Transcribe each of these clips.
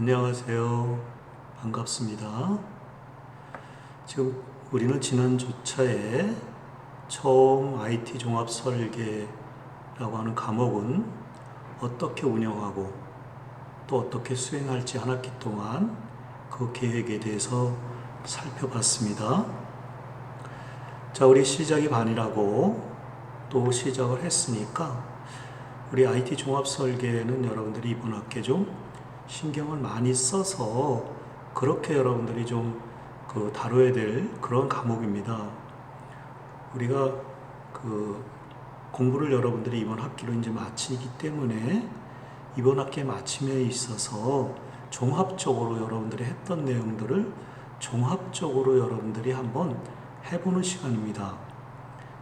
안녕하세요. 반갑습니다. 지금 우리는 지난 주차에 처음 IT 종합 설계라고 하는 과목은 어떻게 운영하고 또 어떻게 수행할지 한 학기 동안 그 계획에 대해서 살펴봤습니다. 자, 우리 시작이 반이라고 또 시작을 했으니까 우리 IT 종합 설계는 여러분들이 이번 학기에 좀 신경을 많이 써서 그렇게 여러분들이 좀 그 다뤄야 될 그런 과목입니다. 우리가 그 공부를 여러분들이 이번 학기로 이제 마치기 때문에 이번 학기 마침에 있어서 종합적으로 여러분들이 했던 내용들을 종합적으로 여러분들이 한번 해보는 시간입니다.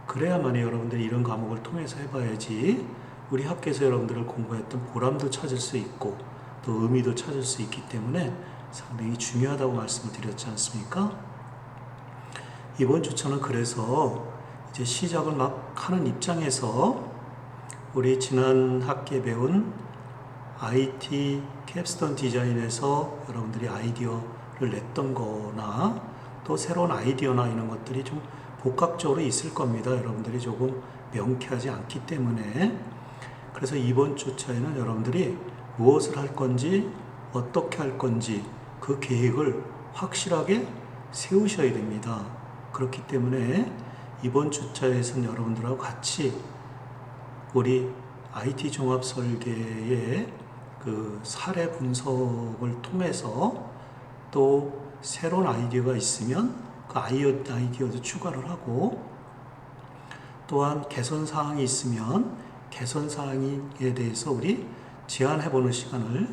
그래야만이 여러분들이 이런 과목을 통해서 해봐야지 우리 학교에서 여러분들을 공부했던 보람도 찾을 수 있고 또 의미도 찾을 수 있기 때문에 상당히 중요하다고 말씀을 드렸지 않습니까? 이번 주차는 그래서 이제 시작을 막 하는 입장에서 우리 지난 학기에 배운 IT 캡스톤 디자인에서 여러분들이 아이디어를 냈던 거나 또 새로운 아이디어나 이런 것들이 좀 복합적으로 있을 겁니다. 여러분들이 조금 명쾌하지 않기 때문에 그래서 이번 주차에는 여러분들이 무엇을 할 건지 어떻게 할 건지 그 계획을 확실하게 세우셔야 됩니다. 그렇기 때문에 이번 주차에서는 여러분들하고 같이 우리 IT 종합 설계의 그 사례 분석을 통해서 또 새로운 아이디어가 있으면 그 아이디어, 아이디어도 추가를 하고 또한 개선 사항이 있으면 개선 사항에 대해서 우리 제안해 보는 시간을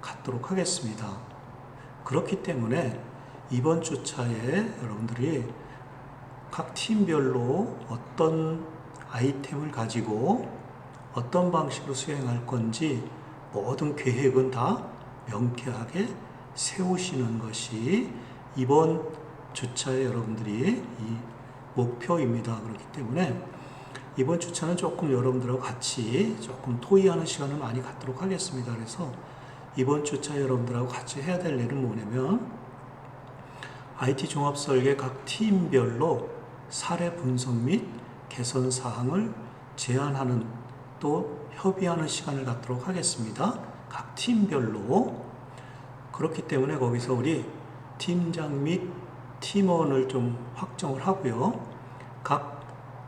갖도록 하겠습니다. 그렇기 때문에 이번 주차에 여러분들이 각 팀별로 어떤 아이템을 가지고 어떤 방식으로 수행할 건지 모든 계획은 다 명쾌하게 세우시는 것이 이번 주차에 여러분들이 이 목표입니다. 그렇기 때문에 이번 주차는 조금 여러분들하고 같이 조금 토의하는 시간을 많이 갖도록 하겠습니다. 그래서 이번 주차 여러분들하고 같이 해야 될 일은 뭐냐면 IT 종합 설계 각 팀별로 사례 분석 및 개선 사항을 제안하는 또 협의하는 시간을 갖도록 하겠습니다. 각 팀별로 그렇기 때문에 거기서 우리 팀장 및 팀원을 좀 확정을 하고요. 각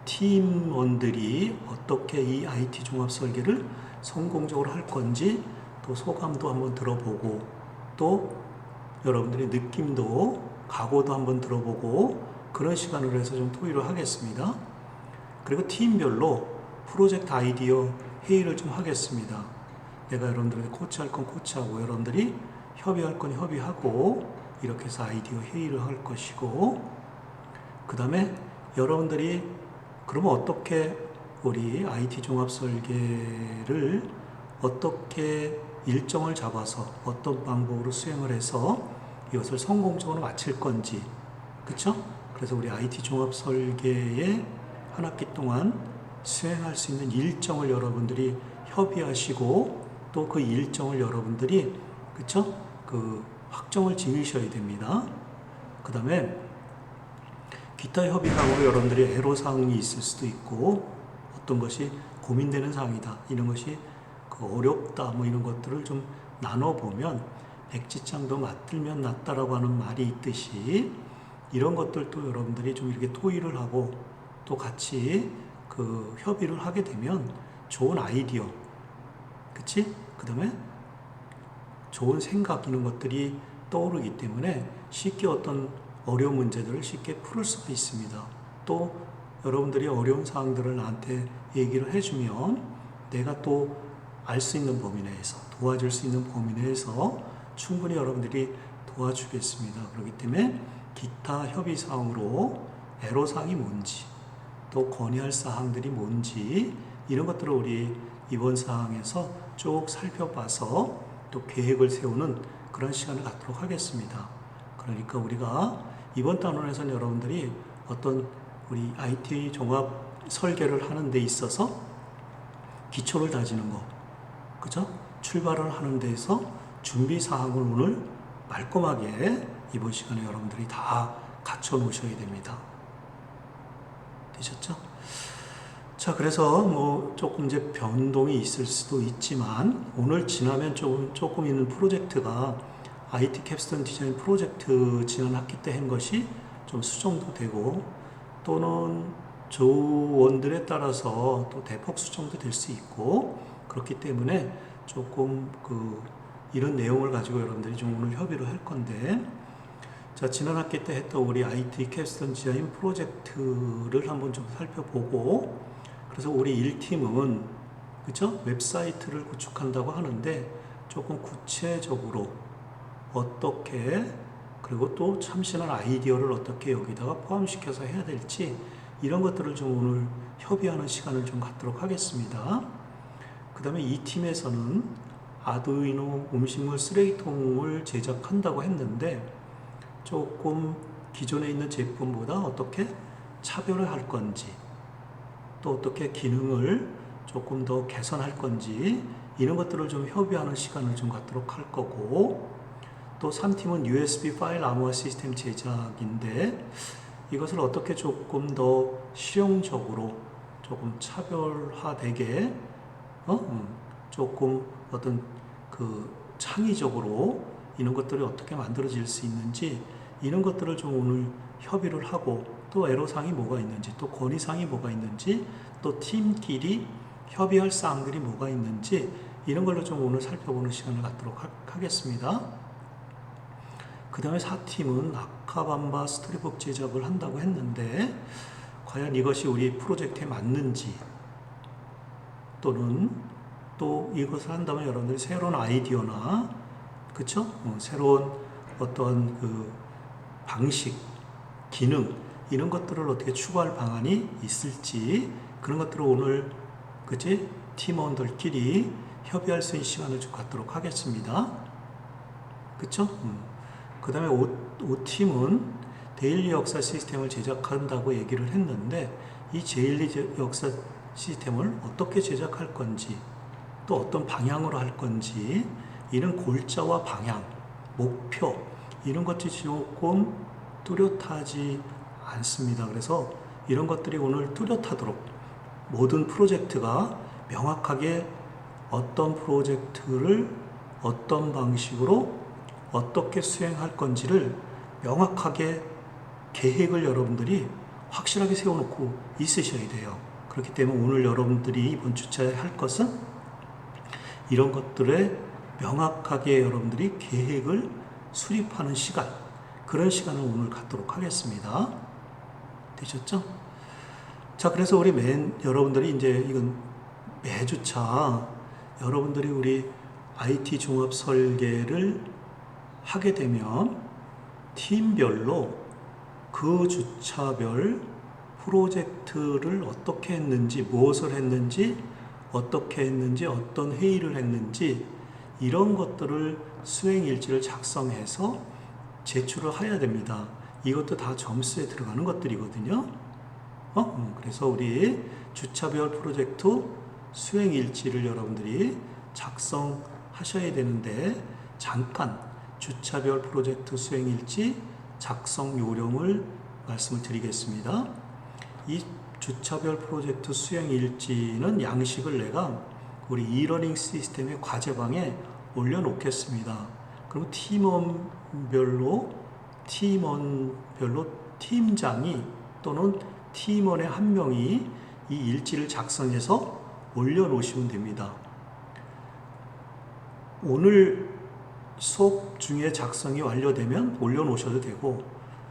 팀원들이 어떻게 이 IT 종합 설계를 성공적으로 할 건지 또 소감도 한번 들어보고 또 여러분들의 느낌도 각오도 한번 들어보고 그런 시간으로 해서 좀 토의를 하겠습니다. 그리고 팀별로 프로젝트 아이디어 회의를 좀 하겠습니다. 내가 여러분들에게 코치할 건 코치하고 여러분들이 협의할 건 협의하고 이렇게 해서 아이디어 회의를 할 것이고 그 다음에 여러분들이 그러면 어떻게 우리 IT 종합 설계를 어떻게 일정을 잡아서 어떤 방법으로 수행을 해서 이것을 성공적으로 마칠 건지 그렇죠? 그래서 우리 IT 종합 설계의 한 학기 동안 수행할 수 있는 일정을 여러분들이 협의하시고 또 그 일정을 여러분들이 그렇죠? 그 확정을 지으셔야 됩니다. 그 다음에 기타 협의상으로 여러분들이 애로사항이 있을 수도 있고 어떤 것이 고민되는 사항이다 이런 것이 그 어렵다 뭐 이런 것들을 좀 나눠보면 백지장도 맞들면 낫다라고 하는 말이 있듯이 이런 것들도 여러분들이 좀 이렇게 토의를 하고 또 같이 그 협의를 하게 되면 좋은 아이디어 그치? 그 다음에 좋은 생각 이런 것들이 떠오르기 때문에 쉽게 어떤 어려운 문제들을 쉽게 풀을 수가 있습니다. 또 여러분들이 어려운 사항들을 나한테 얘기를 해주면 내가 또 알 수 있는 범위 내에서 도와줄 수 있는 범위 내에서 충분히 여러분들이 도와주겠습니다. 그렇기 때문에 기타 협의 사항으로 애로 사항이 뭔지 또 건의할 사항들이 뭔지 이런 것들을 우리 이번 사항에서 쭉 살펴봐서 또 계획을 세우는 그런 시간을 갖도록 하겠습니다. 그러니까 우리가 이번 단원에서는 여러분들이 어떤 우리 IT 종합 설계를 하는 데 있어서 기초를 다지는 거, 그죠? 출발을 하는 데에서 준비 사항을 오늘 말끔하게 이번 시간에 여러분들이 다 갖춰 놓으셔야 됩니다. 되셨죠? 자, 그래서 뭐 조금 이제 변동이 있을 수도 있지만 오늘 지나면 조금, 조금 있는 프로젝트가 IT 캡스톤 디자인 프로젝트 지난 학기 때 한 것이 좀 수정도 되고 또는 조원들에 따라서 또 대폭 수정도 될 수 있고 그렇기 때문에 조금 그 이런 내용을 가지고 여러분들이 좀 오늘 협의를 할 건데 자 지난 학기 때 했던 우리 IT 캡스톤 디자인 프로젝트를 한번 좀 살펴보고 그래서 우리 1팀은 그죠 웹사이트를 구축한다고 하는데 조금 구체적으로 어떻게 그리고 또 참신한 아이디어를 어떻게 여기다가 포함시켜서 해야 될지 이런 것들을 좀 오늘 협의하는 시간을 좀 갖도록 하겠습니다. 그 다음에 이 팀에서는 아두이노 음식물 쓰레기통을 제작한다고 했는데 조금 기존에 있는 제품보다 어떻게 차별을 할 건지 또 어떻게 기능을 조금 더 개선할 건지 이런 것들을 좀 협의하는 시간을 좀 갖도록 할 거고 또 3팀은 USB 파일 암호화 시스템 제작인데 이것을 어떻게 조금 더 실용적으로 조금 차별화되게 어? 음, 조금 어떤 그 창의적으로 이런 것들이 어떻게 만들어질 수 있는지 이런 것들을 좀 오늘 협의를 하고 또 애로사항이 뭐가 있는지 또 건의사항이 뭐가 있는지 또 팀끼리 협의할 사항들이 뭐가 있는지 이런 걸로 좀 오늘 살펴보는 시간을 갖도록 하, 하겠습니다. 그 다음에 4팀은 아카밤바 스토리북 제작을 한다고 했는데 과연 이것이 우리 프로젝트에 맞는지 또는 또 이것을 한다면 여러분들이 새로운 아이디어나 그쵸? 어, 새로운 어떤 그 방식, 기능 이런 것들을 어떻게 추구할 방안이 있을지 그런 것들을 오늘 그치? 팀원들끼리 협의할 수 있는 시간을 좀 갖도록 하겠습니다. 그쵸? 음. 그 다음에 5, 팀은 데일리 역사 시스템을 제작한다고 얘기를 했는데 이 데일리 역사 시스템을 어떻게 제작할 건지 또 어떤 방향으로 할 건지 이런 골자와 방향, 목표 이런 것들이 조금 뚜렷하지 않습니다. 그래서 이런 것들이 오늘 뚜렷하도록 모든 프로젝트가 명확하게 어떤 프로젝트를 어떤 방식으로 어떻게 수행할 건지를 명확하게 계획을 여러분들이 확실하게 세워놓고 있으셔야 돼요. 그렇기 때문에 오늘 여러분들이 이번 주차에 할 것은 이런 것들에 명확하게 여러분들이 계획을 수립하는 시간, 그런 시간을 오늘 갖도록 하겠습니다. 되셨죠? 자, 그래서 우리 맨, 여러분들이 이제 이건 매주차 여러분들이 우리 IT 종합 설계를 하게 되면 팀별로 그 주차별 프로젝트를 어떻게 했는지, 무엇을 했는지, 어떻게 했는지, 어떤 회의를 했는지, 이런 것들을 수행 일지를 작성해서 제출을 해야 됩니다. 이것도 다 점수에 들어가는 것들이거든요. 어? 음, 그래서 우리 주차별 프로젝트 수행 일지를 여러분들이 작성하셔야 되는데, 잠깐 주차별 프로젝트 수행일지 작성 요령을 말씀을 드리겠습니다. 이 주차별 프로젝트 수행일지는 양식을 내가 우리 이러닝 시스템의 과제방에 올려놓겠습니다. 그럼 팀원별로 팀원별로 팀장이 또는 팀원의 한 명이 이 일지를 작성해서 올려놓으시면 됩니다. 오늘 수업 중에 작성이 완료되면 올려놓으셔도 되고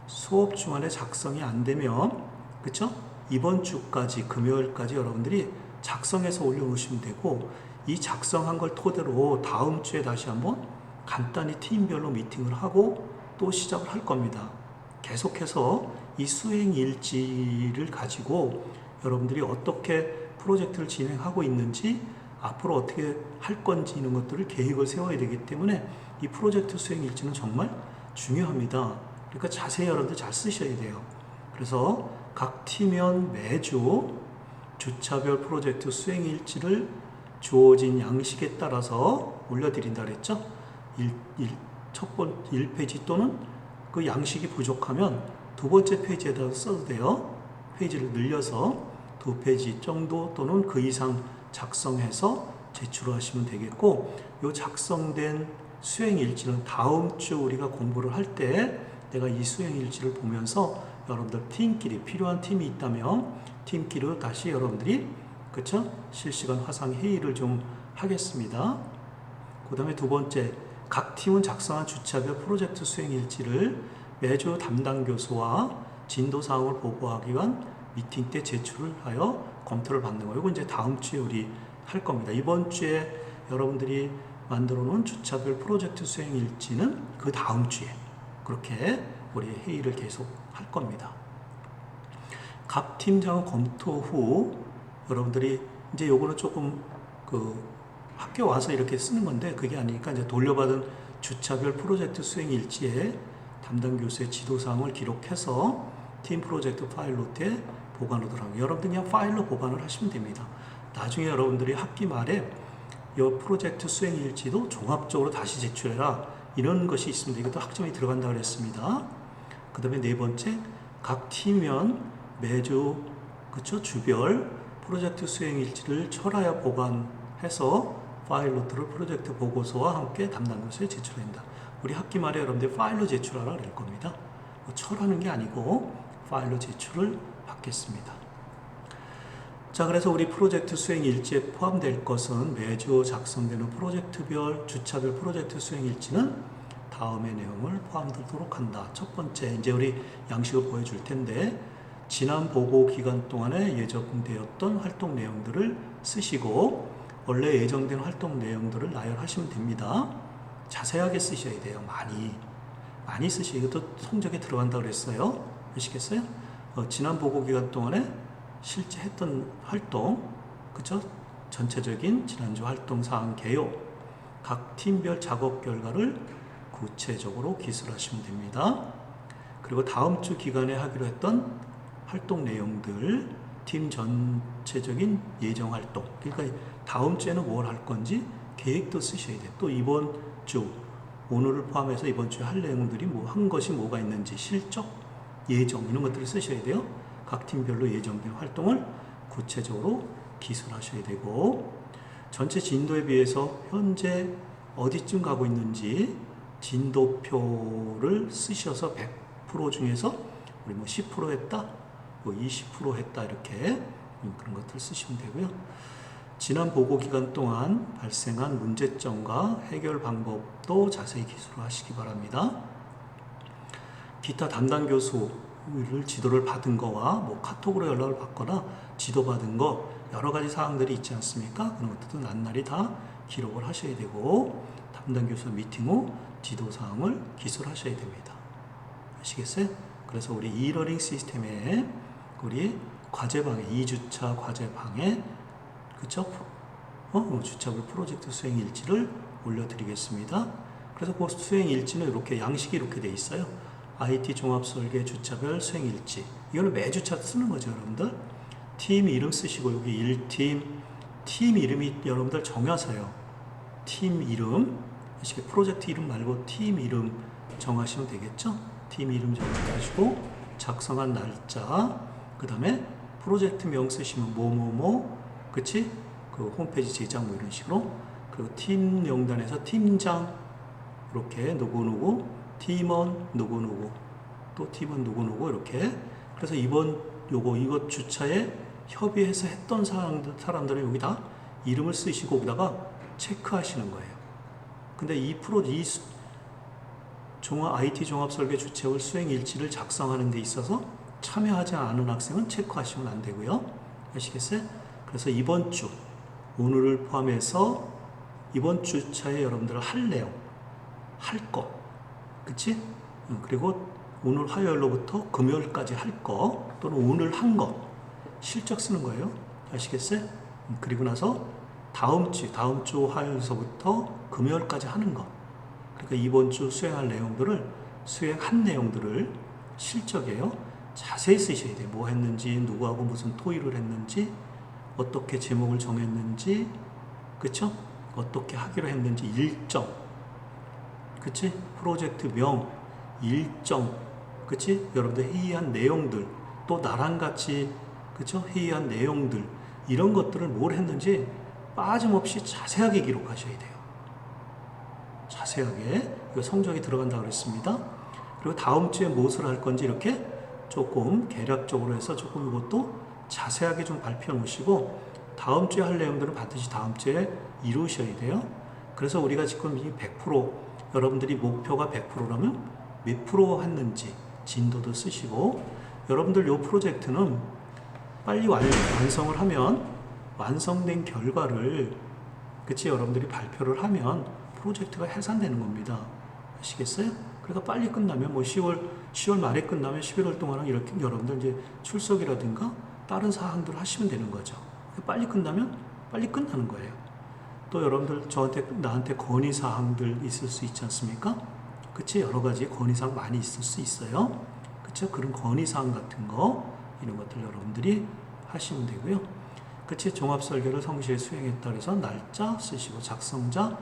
수업 중간에 작성이 안 되면 그쵸? 이번 주까지 금요일까지 여러분들이 작성해서 올려놓으시면 되고 이 작성한 걸 토대로 다음 주에 다시 한번 간단히 팀별로 미팅을 하고 또 시작을 할 겁니다. 계속해서 이 수행 일지를 가지고 여러분들이 어떻게 프로젝트를 진행하고 있는지 앞으로 어떻게 할 건지 이런 것들을 계획을 세워야 되기 때문에 이 프로젝트 수행 일지는 정말 중요합니다. 그러니까 자세히 여러분들 잘 쓰셔야 돼요. 그래서 각 팀원 매주 주차별 프로젝트 수행 일지를 주어진 양식에 따라서 올려드린다 그랬죠? 1, 일첫 번, 1페이지 또는 그 양식이 부족하면 두 번째 페이지에다 써도 돼요. 페이지를 늘려서 두 페이지 정도 또는 그 이상 작성해서 제출하시면 되겠고, 요 작성된 수행 일지는 다음 주 우리가 공부를 할 때 내가 이 수행 일지를 보면서 여러분들 팀끼리 필요한 팀이 있다면 팀끼리 다시 여러분들이 그쵸 실시간 화상 회의를 좀 하겠습니다. 그 다음에 두 번째 각 팀은 작성한 주차별 프로젝트 수행 일지를 매주 담당 교수와 진도 사항을 보고하기 위한 미팅 때 제출을 하여 검토를 받는 거예요. 이거 이제 다음 주에 우리 할 겁니다. 이번 주에 여러분들이 만들어 놓은 주차별 프로젝트 수행 일지는 그 다음 주에 그렇게 우리 회의를 계속 할 겁니다. 각 팀장은 검토 후 여러분들이 이제 요거는 조금 그 학교 와서 이렇게 쓰는 건데 그게 아니니까 이제 돌려받은 주차별 프로젝트 수행 일지에 담당 교수의 지도 사항을 기록해서 팀 프로젝트 파일 노트에 보관하도록 합니다. 여러분들 그냥 파일로 보관을 하시면 됩니다. 나중에 여러분들이 학기 말에 이 프로젝트 수행 일지도 종합적으로 다시 제출해라 이런 것이 있습니다. 이것도 학점이 들어간다 그랬습니다. 그 다음에 네 번째 각 팀면 매주 그쵸 주별 프로젝트 수행 일지를 철하여 보관해서 파일 노트를 프로젝트 보고서와 함께 담당 교수에 제출합니다. 우리 학기 말에 여러분들 파일로 제출하라 그럴 겁니다. 뭐 철하는 게 아니고 파일로 제출을 받겠습니다. 자, 그래서 우리 프로젝트 수행 일지에 포함될 것은 매주 작성되는 프로젝트별, 주차별 프로젝트 수행 일지는 다음의 내용을 포함되도록 한다. 첫 번째, 이제 우리 양식을 보여줄 텐데, 지난 보고 기간 동안에 예정되었던 활동 내용들을 쓰시고, 원래 예정된 활동 내용들을 나열하시면 됩니다. 자세하게 쓰셔야 돼요. 많이. 많이 쓰셔야 이것도 성적에 들어간다 그랬어요. 아시겠어요? 어, 지난 보고 기간 동안에 실제 했던 활동, 그죠? 전체적인 지난주 활동 사항 개요, 각 팀별 작업 결과를 구체적으로 기술하시면 됩니다. 그리고 다음 주 기간에 하기로 했던 활동 내용들, 팀 전체적인 예정 활동, 그러니까 다음 주에는 뭘 할 건지 계획도 쓰셔야 돼요. 또 이번 주, 오늘을 포함해서 이번 주에 할 내용들이 뭐 한 것이 뭐가 있는지 실적, 예정 이런 것들을 쓰셔야 돼요. 각 팀별로 예정된 활동을 구체적으로 기술하셔야 되고 전체 진도에 비해서 현재 어디쯤 가고 있는지 진도표를 쓰셔서 100% 중에서 우리 뭐 10% 했다, 뭐 20% 했다 이렇게 그런 것들 쓰시면 되고요. 지난 보고 기간 동안 발생한 문제점과 해결 방법도 자세히 기술하시기 바랍니다. 기타 담당 교수를 지도를 받은 거와 뭐 카톡으로 연락을 받거나 지도 받은 거 여러 가지 사항들이 있지 않습니까? 그런 것들도 낱낱이 다 기록을 하셔야 되고 담당 교수 미팅 후 지도 사항을 기술하셔야 됩니다. 아시겠어요? 그래서 우리 이러닝 시스템에 우리 과제방에 2주차 과제방에 그쵸? 어? 주차별 프로젝트 수행 일지를 올려드리겠습니다. 그래서 그 수행 일지는 이렇게 양식이 이렇게 돼 있어요. IT 종합 설계 주차별 수행 일지. 이거는 매주차 쓰는 거죠, 여러분들. 팀 이름 쓰시고 여기 1팀 팀 이름이 여러분들 정하세요. 팀 이름 프로젝트 이름 말고 팀 이름 정하시면 되겠죠? 팀 이름 정해가지고 작성한 날짜 그 다음에 프로젝트 명 쓰시면 뭐뭐뭐 그치? 그 홈페이지 제작 뭐 이런 식으로 그리고 팀 명단에서 팀장 이렇게 누구누구 팀원 누구누구 또 팀원 누구누구 이렇게 그래서 이번 요거 이것 주차에 협의해서 했던 사람들, 사람들은 여기다 이름을 쓰시고 여기다가 체크하시는 거예요. 근데 이 프로 이 수- 종합 IT 종합 설계 주체월 수행 일지를 작성하는 데 있어서 참여하지 않은 학생은 체크하시면 안 되고요. 아시겠어요? 그래서 이번 주 오늘을 포함해서 이번 주차에 여러분들 할 내용, 할 거, 그치? 응, 그리고 오늘 화요일로부터 금요일까지 할 거, 또는 오늘 한 거, 실적 쓰는 거예요. 아시겠어요? 음, 그리고 나서 다음 주, 다음 주 화요일서부터 금요일까지 하는 거. 그러니까 이번 주 수행할 내용들을, 수행한 내용들을 실적이에요. 자세히 쓰셔야 돼요. 뭐 했는지, 누구하고 무슨 토의를 했는지, 어떻게 제목을 정했는지, 그쵸? 어떻게 하기로 했는지 일정, 그치? 프로젝트명, 일정, 그치? 여러분들 회의한 내용들, 또 나랑 같이, 그쵸? 회의한 내용들, 이런 것들을 뭘 했는지 빠짐없이 자세하게 기록하셔야 돼요. 자세하게. 이거 성적이 들어간다 그랬습니다. 그리고 다음 주에 무엇을 할 건지 이렇게 조금 개략적으로 해서 조금 이것도 자세하게 좀 발표해 놓으시고 다음 주에 할 내용들은 반드시 다음 주에 이루셔야 돼요. 그래서 우리가 지금 이 100% 여러분들이 목표가 100%라면 몇 프로 했는지 진도도 쓰시고 여러분들 요 프로젝트는 빨리 완, 완성을 하면 완성된 결과를 그치 여러분들이 발표를 하면 프로젝트가 해산되는 겁니다. 아시겠어요? 그러니까 빨리 끝나면 뭐 10월 10월 말에 끝나면 11월 동안은 이렇게 여러분들 이제 출석이라든가 다른 사항들을 하시면 되는 거죠. 빨리 끝나면 빨리 끝나는 거예요. 또 여러분들 저한테 나한테 건의 사항들 있을 수 있지 않습니까? 그치 여러 가지 건의 사항 많이 있을 수 있어요. 그쵸 그런 건의 사항 같은 거 이런 것들 여러분들이 하시면 되고요. 그치 종합 설계를 성실히 수행했다 그래서 날짜 쓰시고 작성자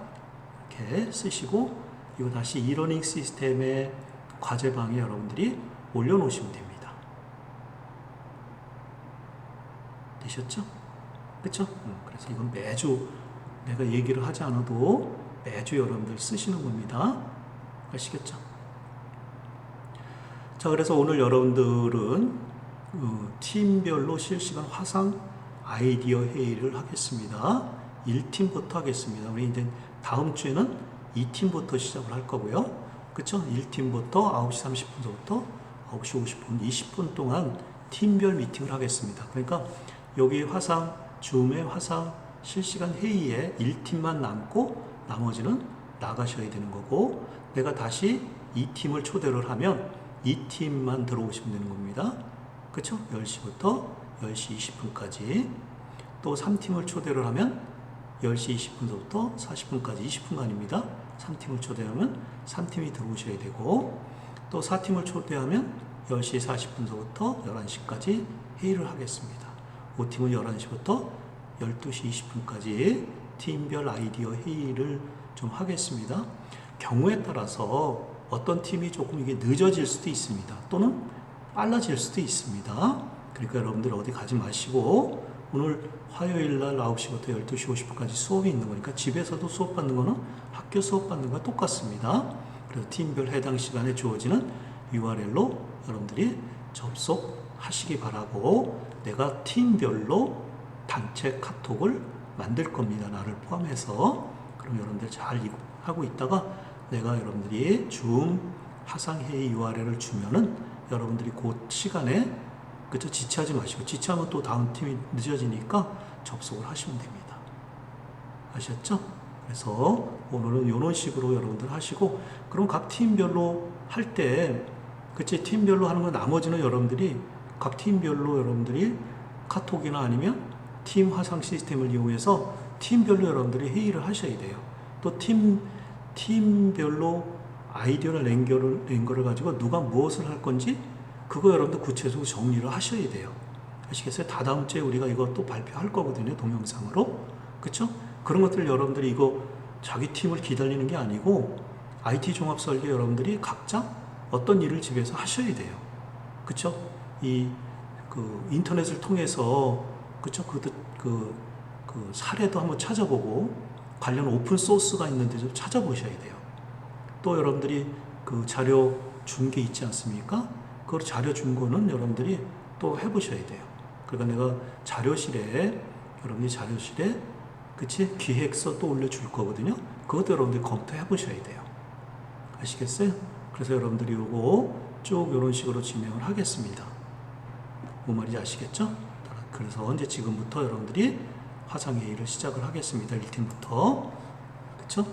이렇게 쓰시고 이거 다시 이러닝 시스템의 과제방에 여러분들이 올려놓으시면 됩니다. 되셨죠? 그쵸? 음, 그래서 이건 매주 내가 얘기를 하지 않아도 매주 여러분들 쓰시는 겁니다. 아시겠죠? 자, 그래서 오늘 여러분들은 어, 팀별로 실시간 화상 아이디어 회의를 하겠습니다. 1팀부터 하겠습니다. 우리 이제 다음 주에는 2팀부터 시작을 할 거고요. 그쵸? 1팀부터 9시 30분부터 9시 50분, 20분 동안 팀별 미팅을 하겠습니다. 그러니까 여기 화상, 줌의 화상 실시간 회의에 1팀만 남고 나머지는 나가셔야 되는 거고 내가 다시 2팀을 초대를 하면 2팀만 들어오시면 되는 겁니다. 그쵸? 10시부터 10시 20분까지 또 3팀을 초대를 하면 10시 20분부터 40분까지 20분간입니다. 3팀을 초대하면 3팀이 들어오셔야 되고 또 4팀을 초대하면 10시 40분부터 11시까지 회의를 하겠습니다. 5팀은 11시부터 12시 20분까지 팀별 아이디어 회의를 좀 하겠습니다. 경우에 따라서 어떤 팀이 조금 이게 늦어질 수도 있습니다. 또는 빨라질 수도 있습니다. 그러니까 여러분들 어디 가지 마시고 오늘 화요일 날 9시부터 12시 50분까지 수업이 있는 거니까 집에서도 수업 받는 거는 학교 수업 받는 거와 똑같습니다. 그래서 팀별 해당 시간에 주어지는 URL로 여러분들이 접속하시기 바라고 내가 팀별로 단체 카톡을 만들 겁니다. 나를 포함해서. 그럼 여러분들 잘 하고 있다가 내가 여러분들이 줌 화상회의 URL을 주면은 여러분들이 그 시간에 그쵸 지체하지 마시고 지체하면 또 다음 팀이 늦어지니까 접속을 하시면 됩니다. 아셨죠? 그래서 오늘은 이런 식으로 여러분들 하시고 그럼 각 팀별로 할 때 그치 팀별로 하는 건 나머지는 여러분들이 각 팀별로 여러분들이 카톡이나 아니면 팀 화상 시스템을 이용해서 팀별로 여러분들이 회의를 하셔야 돼요. 또 팀 팀별로 아이디어를 낸 거를, 낸 거를 가지고 누가 무엇을 할 건지 그거 여러분들 구체적으로 정리를 하셔야 돼요. 아시겠어요? 다다음 주에 우리가 이거 또 발표할 거거든요. 동영상으로. 그쵸? 그런 것들 여러분들이 이거 자기 팀을 기다리는 게 아니고 IT 종합 설계 여러분들이 각자 어떤 일을 집에서 하셔야 돼요. 그쵸? 이, 그, 인터넷을 통해서, 그쵸? 그, 그, 그 사례도 한번 찾아보고 관련 오픈 소스가 있는데 좀 찾아보셔야 돼요. 또 여러분들이 그 자료 준 게 있지 않습니까? 그 자료 준 거는 여러분들이 또 해보셔야 돼요. 그러니까 내가 자료실에 여러분이 자료실에 그치 기획서 또 올려줄 거거든요. 그것도 여러분들이 검토해 보셔야 돼요. 아시겠어요? 그래서 여러분들이 요거 쭉 이런 식으로 진행을 하겠습니다. 뭐 말인지 아시겠죠? 그래서 언제 지금부터 여러분들이 화상 회의를 시작을 하겠습니다. 1팀부터. 그쵸?